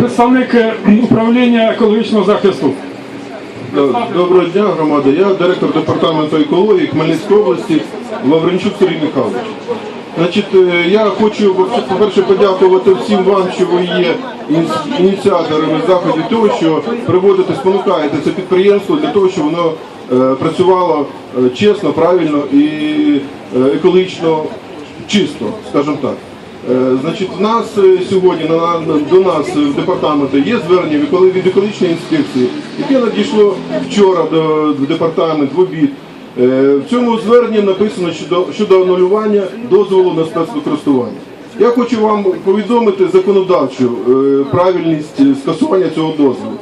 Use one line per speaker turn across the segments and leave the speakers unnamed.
представник е, управління екологічного захисту.
Доброго дня, громада. Я директор департаменту екології Хмельницької області Лавренчук Сергій Михайлович. Значить, е, я хочу, по-перше, подякувати всім вам, що ви є ініціаторами заходів того, що приводите, спонукаєте це підприємство для того, щоб воно е, працювало е, чесно, правильно і е, екологічно чисто, скажімо так. Е, Значить, в нас е, сьогодні до нас е, в департаменту є звернення від екологічної інспекції, яке надійшло вчора до в департамент в обід. В цьому зверненні написано щодо, щодо анулювання дозволу на спецвикористування. Я хочу вам повідомити законодавчу правильність скасування цього дозволу.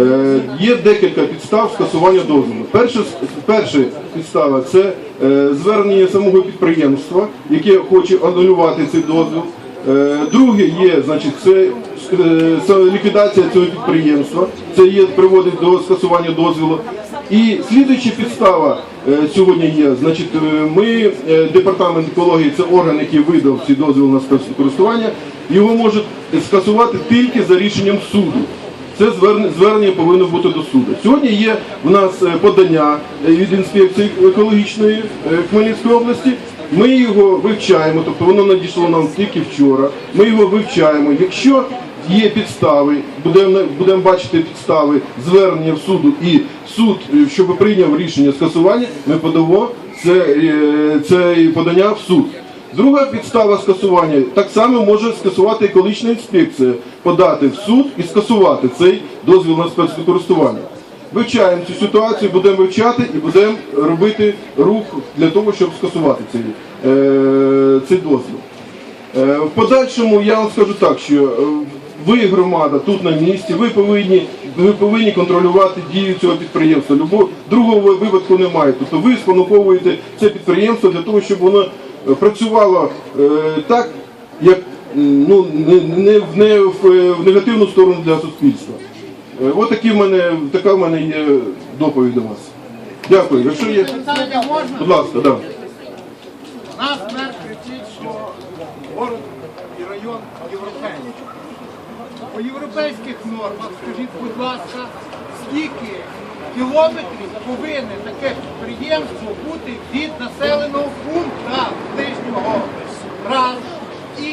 Е, Є декілька підстав скасування дозволу. Перша, перша підстава це е, звернення самого підприємства, яке хоче анулювати цей дозвіл. Е, Друге є, значить, це це ліквідація цього підприємства. Це є приводить до скасування дозволу. І слідуюча підстава сьогодні є. Значить, ми департамент екології, це орган, який видав ці дозвіл на спецкористування, його можуть скасувати тільки за рішенням суду. Це звернення, повинно бути до суду. Сьогодні є в нас е, подання е, від інспекції екологічної е, Хмельницької області. Ми його вивчаємо, тобто воно надійшло нам тільки вчора. Ми його вивчаємо. Якщо є підстави, будемо будемо бачити підстави звернення в суду, і суд, щоб прийняв рішення скасування, ми подамо це, це подання в суд. Друга підстава скасування так само може скасувати екологічна інспекція, подати в суд і скасувати цей дозвіл на спецвикористування. Вивчаємо цю ситуацію, будемо вивчати і будемо робити рух для того, щоб скасувати цей, е, цей дозвіл. Е, В подальшому я вам скажу так, що е, ви, громада, тут на місці, ви повинні, ви повинні контролювати дію цього підприємства. Любого другого випадку немає. Тобто ви спонуковуєте це підприємство для того, щоб воно працювало е, так, як ну, не, в- не в, негативну сторону для суспільства. Е, От такі в мене, така в мене є доповідь до вас. Дякую. Якщо є, будь ласка, да.
Нас мер кричить, що город і район європейський. По європейських нормах, скажіть, будь ласка, скільки кілометрів повинне таке підприємство бути від населеного пункту ближнього раз і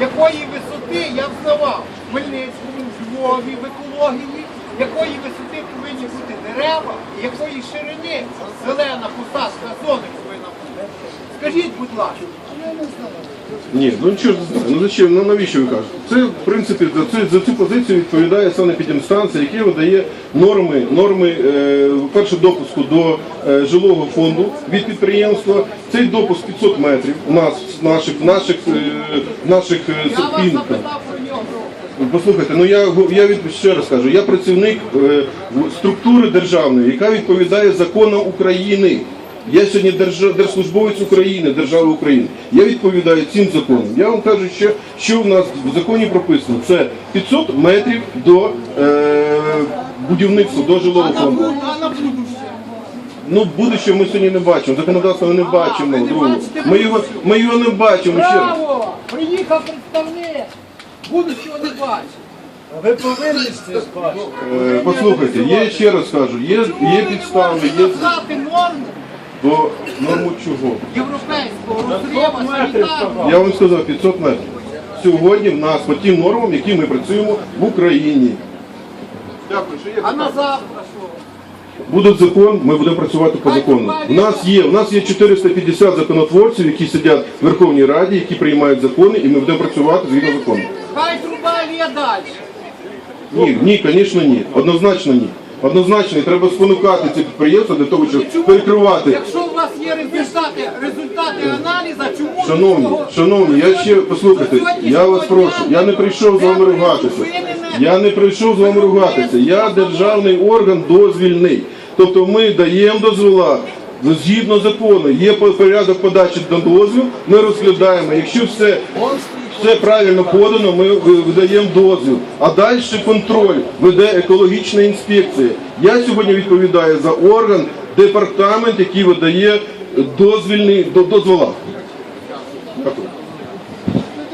якої висоти я взнавав в Хмельницькому, в в екології, якої висоти повинні бути дерева, і якої ширини зелена посадка зони повинна бути. Скажіть, будь ласка.
Ні, ну нічого ж. Ну зачем? Ну навіщо ви кажете? Це в принципі за цю, за цю позицію відповідає санепідемстанція, яка видає норми, норми е, перше допуску до е, жилого фонду від підприємства. Цей допуск 500 метрів у нас наших наших е, наших е,
Я вас запитав про нього.
Послухайте, ну я я від ще раз кажу, я працівник е, структури державної, яка відповідає законам України. Я сьогодні держа- держслужбовець України, держави України. Я відповідаю цим законам. Я вам кажу, що, що в нас в законі прописано. Це 500 метрів до е, будівництва, до жилого фонду. Ну, будуще ми сьогодні не бачимо, законодавство ми не бачимо.
бачите
Ми його, ми його не бачимо ще раз.
Приїхав представник. Будущого не бачить.
Ви повинні це бачити.
Е, послухайте, є ще раз кажу, є, є підстави, є
назвати норму
до норму чого.
європейського розриву санітарного?
Я вам сказав 500 метрів. Сьогодні в нас по тим нормам, які ми працюємо в Україні. Дякую, що є.
А на завтра що?
Буде закон, ми будемо працювати по закону. У нас є, у нас є 450 законотворців, які сидять в Верховній Раді, які приймають закони, і ми будемо працювати згідно закону.
Хай далі.
Ні, ні, звісно, ні. Однозначно ні. Однозначно, і треба спонукати ці підприємства для того, щоб
Чому?
перекривати.
Якщо у вас є результати, результати аналізу, чому
Шановні,
цього-
шановні, я ще послухайте, я вас прошу, я не прийшов з вами ругатися. Я не прийшов з вами ругатися. Я державний орган дозвільний. Тобто ми даємо дозвола згідно закону. Є по- порядок подачі на дозвіл, ми розглядаємо. Якщо все, все правильно подано, ми видаємо дозвіл. А далі контроль веде екологічна інспекція. Я сьогодні відповідаю за орган, департамент, який видає дозвільний до- дозвола.